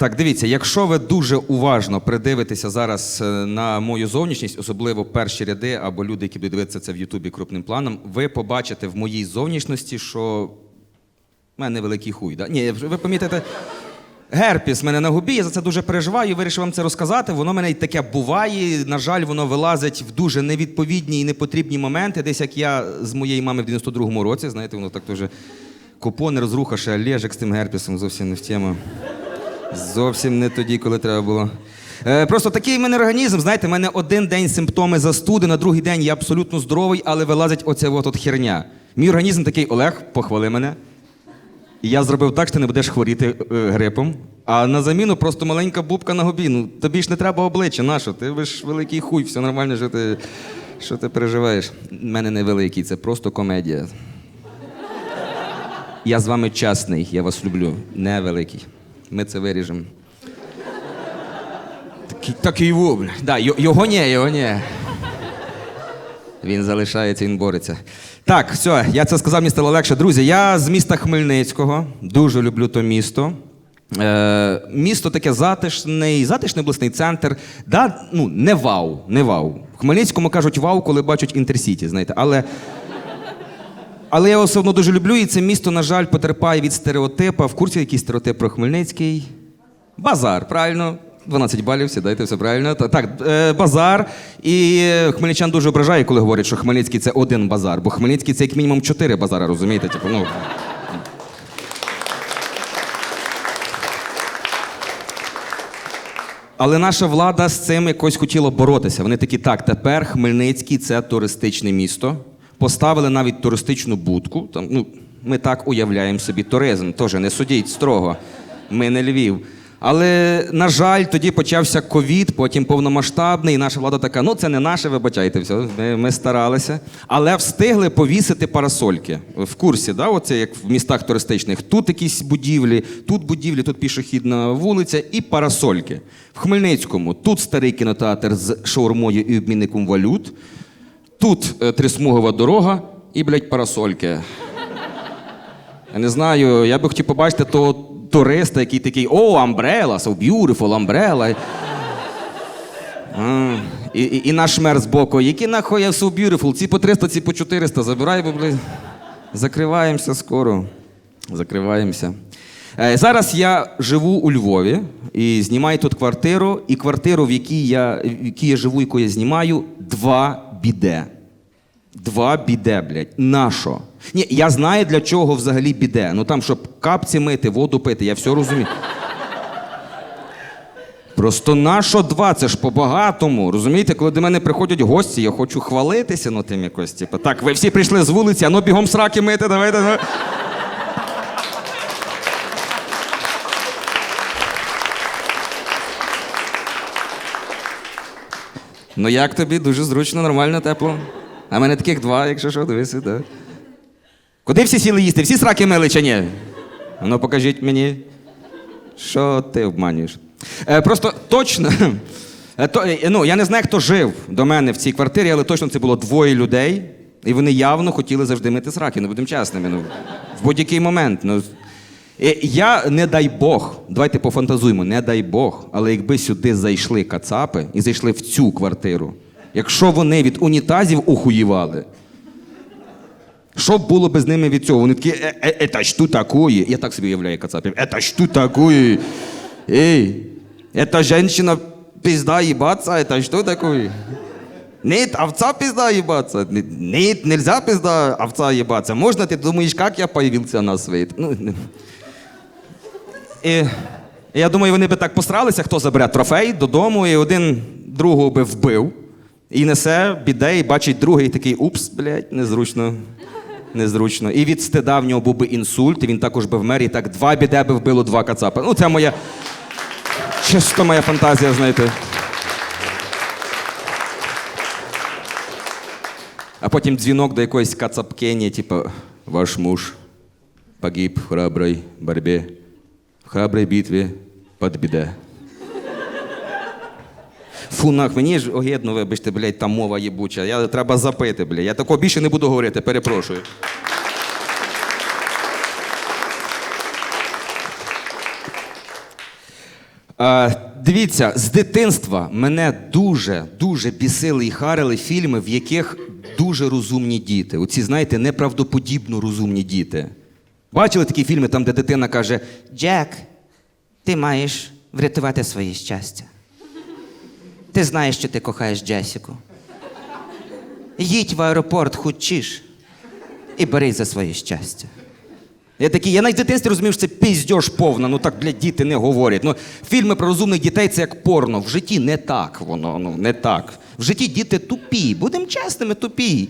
Так, дивіться, якщо ви дуже уважно придивитеся зараз е, на мою зовнішність, особливо перші ряди або люди, які будуть дивитися це в Ютубі крупним планом, ви побачите в моїй зовнішності, що в мене великий хуй. Да? Ні, ви помітите. Герпіс мене на губі, я за це дуже переживаю, вирішив вам це розказати. Воно мене й таке буває. На жаль, воно вилазить в дуже невідповідні і непотрібні моменти. Десь як я з моєї мами в 92-му році, знаєте, воно так дуже купони, розруха, ще Олежик з тим герпісом зовсім не в тему. Зовсім не тоді, коли треба було. Е, просто такий в мене організм, знаєте, в мене один день симптоми застуди, на другий день я абсолютно здоровий, але вилазить оця от, от херня. Мій організм такий, Олег, похвали мене. І я зробив так, що ти не будеш хворіти е, грипом. А на заміну просто маленька бубка на губі. Ну, тобі ж не треба обличчя, нащо? Ти ж великий хуй, все нормально, що ти, що ти переживаєш. У мене не великий, це просто комедія. Я з вами чесний, я вас люблю. Невеликий. Ми це виріжемо. Такий, такий вобль. Да, його ні, його ні. Він залишається, він бореться. Так, все, я це сказав, мені стало легше. Друзі, я з міста Хмельницького, дуже люблю то місто. Е, місто таке затишний, затишний обласний центр. Да, ну, не вау, не вау. В Хмельницькому кажуть вау, коли бачать інтерсіті, знаєте, але. Але я його все одно дуже люблю, і це місто, на жаль, потерпає від стереотипа. В курсі який стереотип про Хмельницький? Базар, правильно. 12 балів, сідайте, все правильно. Так, е, базар. І е, хмельничан дуже ображає, коли говорять, що Хмельницький це один базар, бо Хмельницький це як мінімум чотири базари, розумієте? Типу, ну. Але наша влада з цим якось хотіла боротися. Вони такі, так, тепер Хмельницький це туристичне місто. Поставили навіть туристичну будку. Там, ну, ми так уявляємо собі туризм. Теж не судіть строго. Ми не Львів. Але, на жаль, тоді почався ковід, потім повномасштабний, і наша влада така: ну це не наше, вибачайте, все, ми, ми старалися. Але встигли повісити парасольки. В курсі, да? Оце як в містах туристичних. Тут якісь будівлі, тут будівлі, тут пішохідна вулиця і парасольки. В Хмельницькому тут старий кінотеатр з шаурмою і обмінником валют. Тут е, трисмугова дорога і, блядь, парасольки. Я не знаю, я би хотів побачити того туриста, який такий, о, umbrella, so beautiful, umbrella. І, і, і наш мер збоку, які нахуй я so beautiful, ці по 300, ці по 400, забирай, блядь, закриваємося скоро. Закриваємося. Е, Зараз я живу у Львові і знімаю тут квартиру, і квартиру, в якій я, в якій я живу, яку я знімаю, два біде. Два біде, блядь. Нащо? Ні, я знаю, для чого взагалі біде. Ну там, щоб капці мити, воду пити, я все розумію. Просто нащо два? Це ж по-багатому. Розумієте, коли до мене приходять гості, я хочу хвалитися ну, тим якось. Типу, так, ви всі прийшли з вулиці, а ну бігом сраки мити, давайте. Ну. Ну як тобі? Дуже зручно, нормально, тепло. А мене таких два, якщо що, дивися, так. Куди всі сіли їсти? Всі сраки мили чи ні? Ну, покажіть мені, що ти обманюєш. Е, просто точно. е, То, е, ну, я не знаю, хто жив до мене в цій квартирі, але точно це було двоє людей, і вони явно хотіли завжди мити сраки, ну будемо чесними. Ну, в будь-який момент. Ну, Я не дай Бог, давайте пофантазуємо, не дай Бог, але якби сюди зайшли кацапи і зайшли в цю квартиру, якщо вони від унітазів охуєвали, що б було би з ними від цього? Вони такі, «Е, е, это що такое? Я так собі уявляю кацапів. Это що такое? Ей, эта женщина пизда ебаться, это что такое? Нет, овца пизда ебаться. Нет, нельзя пизда овца ебаться. Можно, ты думаешь, как я появился на свет? Ну, не- і я думаю, вони би так посралися, хто забере трофей додому, і один другого би вбив. І несе біде, і бачить другий такий упс, блядь, незручно. Незручно. І від стида в нього був би інсульт, і він також би вмер, і так два біде би вбило два кацапи. Ну, це моя. Чисто моя фантазія, знаєте. А потім дзвінок до якоїсь кацапкені, типу, ваш муж погиб в храброй борьбе, в храброй битві під біде. Фу, нах, мені ж огидно, вибачте, блядь, там мова єбуча. Я треба запити, блядь. Я такого більше не буду говорити, перепрошую. Е, дивіться, з дитинства мене дуже, дуже бісили і харили фільми, в яких дуже розумні діти. Оці, знаєте, неправдоподібно розумні діти. Бачили такі фільми, там, де дитина каже: Джек, ти маєш врятувати своє щастя. Ти знаєш, що ти кохаєш Джесіку. Їдь в аеропорт хочеш і бери за своє щастя. Я такий, я навіть в дитинстві розумів, що це піздьош повна. Ну так, блядь, діти не говорять. Ну, фільми про розумних дітей це як порно. В житті не так воно, ну не так. В житті діти тупі, будемо чесними, тупі.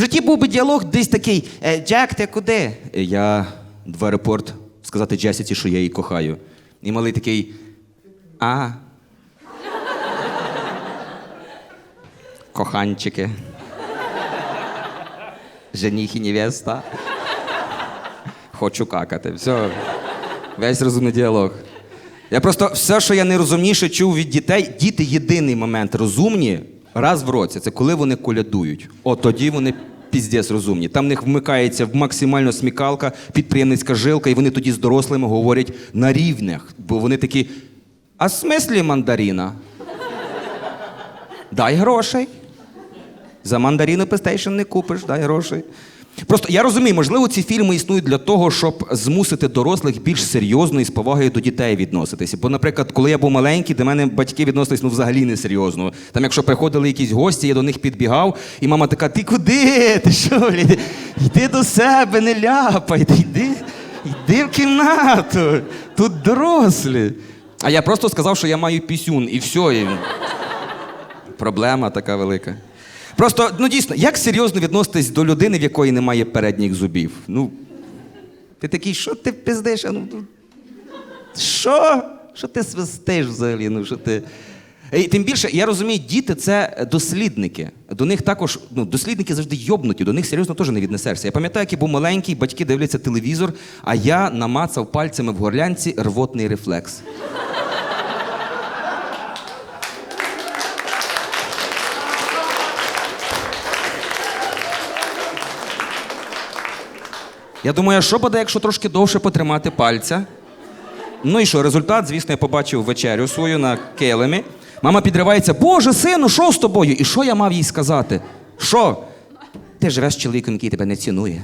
В житті був би діалог десь такий: Е, Джек, ти куди? я в аеропорт сказати Джесіці, що я її кохаю. І малий такий. А. Коханчики. Жених і невеста. Хочу какати. Все. Весь розумний діалог. Я просто все, що я найрозумніше чув від дітей, діти єдиний момент розумні раз в році. Це коли вони колядують. От тоді вони піздець розумні. Там в них вмикається максимально смікалка, підприємницька жилка, і вони тоді з дорослими говорять на рівнях. Бо вони такі. А в смислі мандаріна? Дай грошей. За мандаріну PlayStation не купиш, дай грошей. Просто я розумію, можливо, ці фільми існують для того, щоб змусити дорослих більш серйозно і з повагою до дітей відноситися. Бо, наприклад, коли я був маленький, до мене батьки відносились ну взагалі не серйозно. Там, якщо приходили якісь гості, я до них підбігав, і мама така: ти куди? Ти що? Йди до себе, не ляпай, йди, йди в кімнату. Тут дорослі. А я просто сказав, що я маю пісюн, і все. І... Проблема така велика. Просто, ну дійсно, як серйозно відноситись до людини, в якої немає передніх зубів? Ну, ти такий, що ти пиздиш? Ну, ну, що? Що ти свистиш взагалі? Ну, що ти... І тим більше, я розумію, діти це дослідники. До них також, ну, дослідники завжди йобнуті, до них серйозно теж не віднесешся. Я пам'ятаю, як я був маленький, батьки дивляться телевізор, а я намацав пальцями в горлянці рвотний рефлекс. Я думаю, а що буде, якщо трошки довше потримати пальця? Ну і що, результат, звісно, я побачив вечерю свою на килимі. Мама підривається: Боже, сину, що з тобою? І що я мав їй сказати? Що? Ти живеш з чоловіком, який тебе не цінує.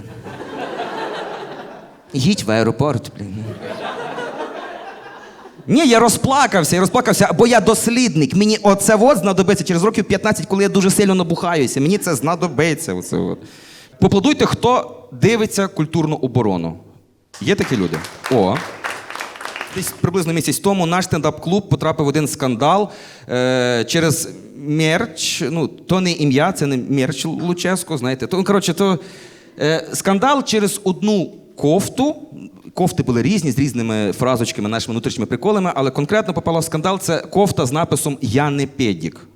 Їдь в аеропорт, блін. Ні, я розплакався, я розплакався, бо я дослідник. Мені оце от знадобиться через років 15, коли я дуже сильно набухаюся. Мені це знадобиться. Оце от. Поплодуйте, хто дивиться культурну оборону. Є такі люди? О. Десь приблизно місяць тому наш стендап-клуб потрапив в один скандал е, через мерч. Ну, то не ім'я, це не мерч Луческо, знаєте. То, коротше, то е, скандал через одну кофту. Кофти були різні, з різними фразочками, нашими внутрішніми приколами, але конкретно попала в скандал це кофта з написом Я не педік.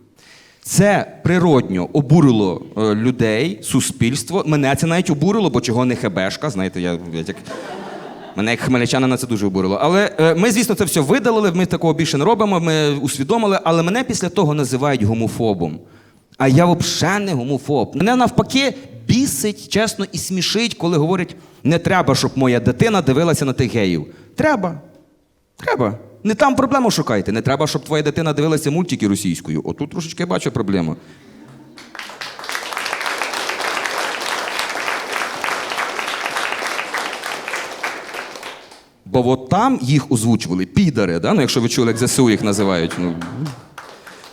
Це природньо обурило е, людей, суспільство. Мене це навіть обурило, бо чого не хебешка. Знаєте, я, як. Мене як хмельничанина це дуже обурило. Але е, ми, звісно, це все видалили, ми такого більше не робимо, ми усвідомили, але мене після того називають гомофобом. А я взагалі не гомофоб. Мене навпаки бісить, чесно, і смішить, коли говорять, не треба, щоб моя дитина дивилася на тих геїв. Треба. Треба. Не там проблему шукайте. Не треба, щоб твоя дитина дивилася мультики російською. Отут трошечки бачу проблему. Бо от там їх озвучували підари, да? ну, якщо ви чули, як ЗСУ їх називають. Ну.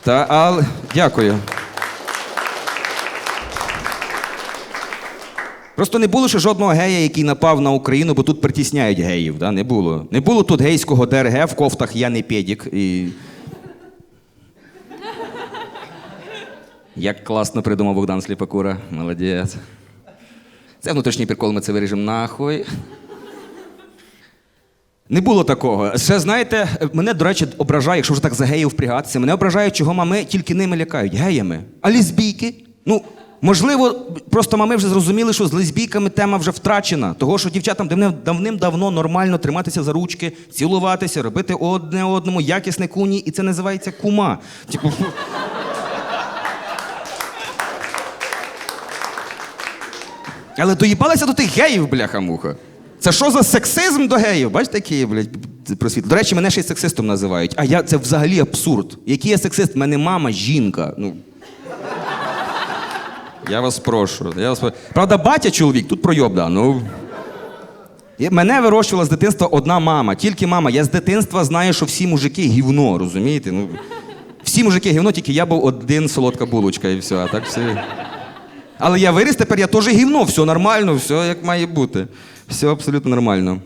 Та, але... Дякую. Просто не було ще жодного гея, який напав на Україну, бо тут притісняють геїв. Да? Не було. Не було тут гейського ДРГ в кофтах я не педік. І... Як класно придумав Богдан Сліпакура. Молодець. Це внутрішній прикол, ми це виріжемо нахуй. Не було такого. Ще знаєте, мене, до речі, ображає, якщо вже так за геїв впрягатися, мене ображає, чого мами тільки ними лякають. Геями. А лесбійки? Ну, можливо, просто мами вже зрозуміли, що з лесбійками тема вже втрачена. Того, що дівчатам давним- давним-давно нормально триматися за ручки, цілуватися, робити одне одному якісне куні, і це називається кума. Типу. Але доїбалися до тих геїв, бляха-муха. Це що за сексизм до геїв? Бачите, які, блядь, просвітлити. До речі, мене ще й сексистом називають. А я це взагалі абсурд. Який я сексист? У мене мама жінка. Ну. Я вас прошу. Я вас... Правда, батя чоловік, тут пройобда. Ну. І Мене вирощувала з дитинства одна мама, тільки мама. Я з дитинства знаю, що всі мужики гівно, розумієте? Ну, всі мужики гівно, тільки я був один солодка булочка і все. А так все. Але я виріс, тепер я теж гівно, все нормально, все як має бути. Все абсолютно нормально.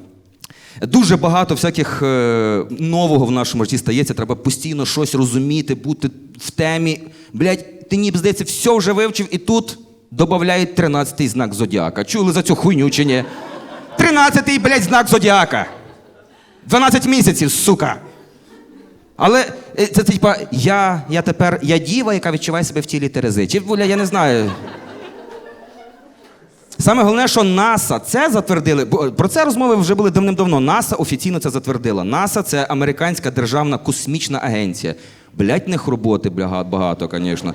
Дуже багато всяких е, нового в нашому житті стається. Треба постійно щось розуміти, бути в темі. Блять, ти ніби здається, все вже вивчив, і тут додають 13-й знак зодіака. Чули за цю хуйню чи ні? 13-й, блядь, знак зодіака. 12 місяців, сука. Але е, це типа, я, я тепер я діва, яка відчуває себе в тілі Терези. Чи бля, я не знаю. Саме головне, що НАСА це затвердили. Про це розмови вже були давним-давно. НАСА офіційно це затвердила. НАСА це американська державна космічна агенція. Блять, них роботи багато, звісно.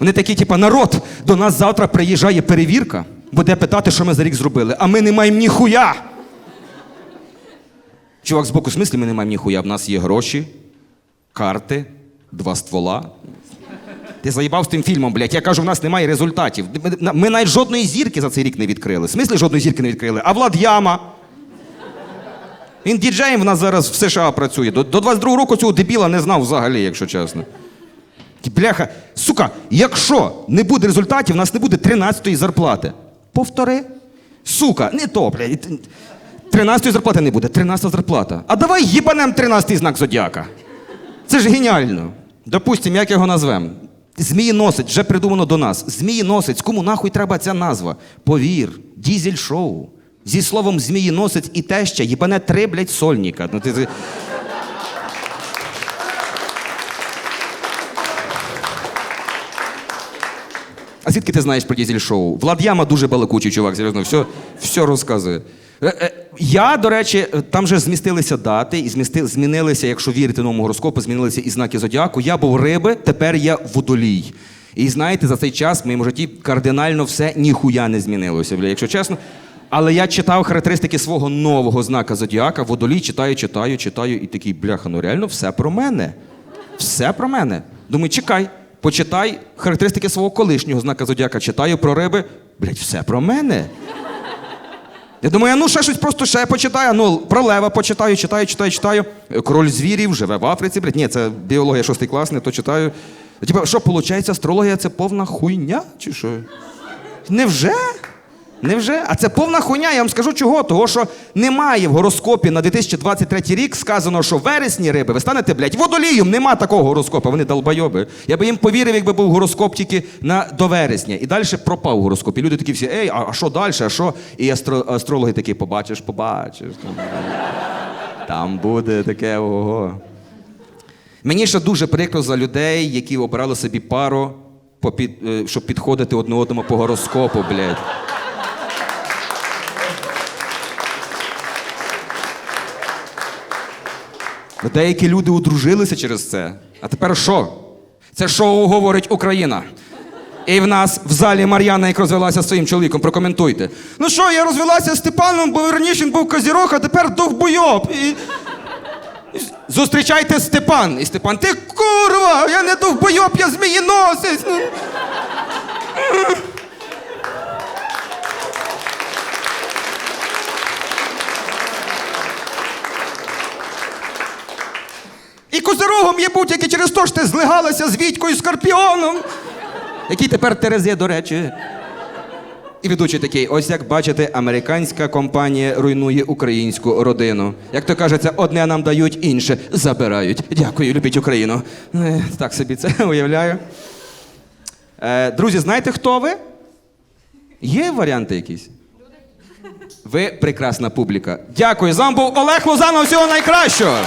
Вони такі, типа, народ, до нас завтра приїжджає перевірка, буде питати, що ми за рік зробили, а ми не маємо ніхуя. Чувак з боку, смислі ми не маємо ніхуя. В нас є гроші, карти, два ствола. Ти заїбав з тим фільмом, блядь. Я кажу, в нас немає результатів. Ми- навіть жодної зірки за цей рік не відкрили. В смислі жодної зірки не відкрили. А Влад Яма. Він діджеєм в нас зараз в США працює. До, до 22 року цього дебіла не знав взагалі, якщо чесно. Бляха, сука, якщо не буде результатів, у нас не буде 13-ї зарплати. Повтори. Сука, не то, блядь. 13-ї зарплати не буде, 13-та зарплата. А давай їбанем 13-й знак зодіака. Це ж геніально. Допустим, як його назвемо? Змієносець, вже придумано до нас. Змієносець, кому нахуй треба ця назва? Повір, дізель шоу. Зі словом змієносець і теща їбане три, блядь, сольника. Ну, ти... А звідки ти знаєш про дізель шоу? Влад Яма дуже балакучий чувак, серйозно, все, все розказує. Е, е, Я, до речі, там же змістилися дати, і змісти, змінилися, якщо вірити новому гороскопу, змінилися і знаки зодіаку. Я був риби, тепер я водолій. І знаєте, за цей час в моєму житті кардинально все ніхуя не змінилося, бля, якщо чесно. Але я читав характеристики свого нового знака зодіака, водолій, читаю, читаю, читаю, і такий, бляха, ну реально все про мене. Все про мене. Думаю, чекай, почитай характеристики свого колишнього знака зодіака, читаю про риби. Блять, все про мене. Я думаю, ну ще щось просто ще почитаю. Ну, про лева почитаю, читаю, читаю, читаю. Король звірів живе в Африці. Блядь, ні, це біологія шостий клас, не то читаю. Типа, що, виходить, астрологія це повна хуйня? Чи що? Невже? Невже? А це повна хуйня, я вам скажу чого. Того, що немає в гороскопі на 2023 рік сказано, що вересні риби ви станете, блядь, водолієм. Нема такого гороскопа, вони долбойоби. Я би їм повірив, якби був гороскоп тільки на, до вересня. І далі пропав гороскоп. І люди такі всі, ей, а, що далі? А що? І астро, астрологи такі, побачиш, побачиш. Там буде таке ого. Мені ще дуже прикро за людей, які обирали собі пару, е, щоб підходити одне одному по гороскопу, блядь. Деякі люди одружилися через це. А тепер що? Це шоу говорить Україна. І в нас в залі Мар'яна, як розвелася зі своїм чоловіком, прокоментуйте. Ну що, я розвелася з Степаном, бо раніше він був козірог, а тепер довбойоб. І Зустрічайте Степан. І Степан, ти курва, я не довбойоб, я змієносець. Ну. Козирогом є будь-який через то, що ти злигалася з Вітькою Скорпіоном, який тепер Терези, до речі. І ведучий такий: ось як бачите, американська компанія руйнує українську родину. Як то кажеться, одне нам дають, інше забирають. Дякую, любіть Україну. Е, Так собі це уявляю. Е, друзі, знаєте, хто ви? Є варіанти якісь? Ви прекрасна публіка. Дякую. З вами був Олег Лозанов. Всього найкращого.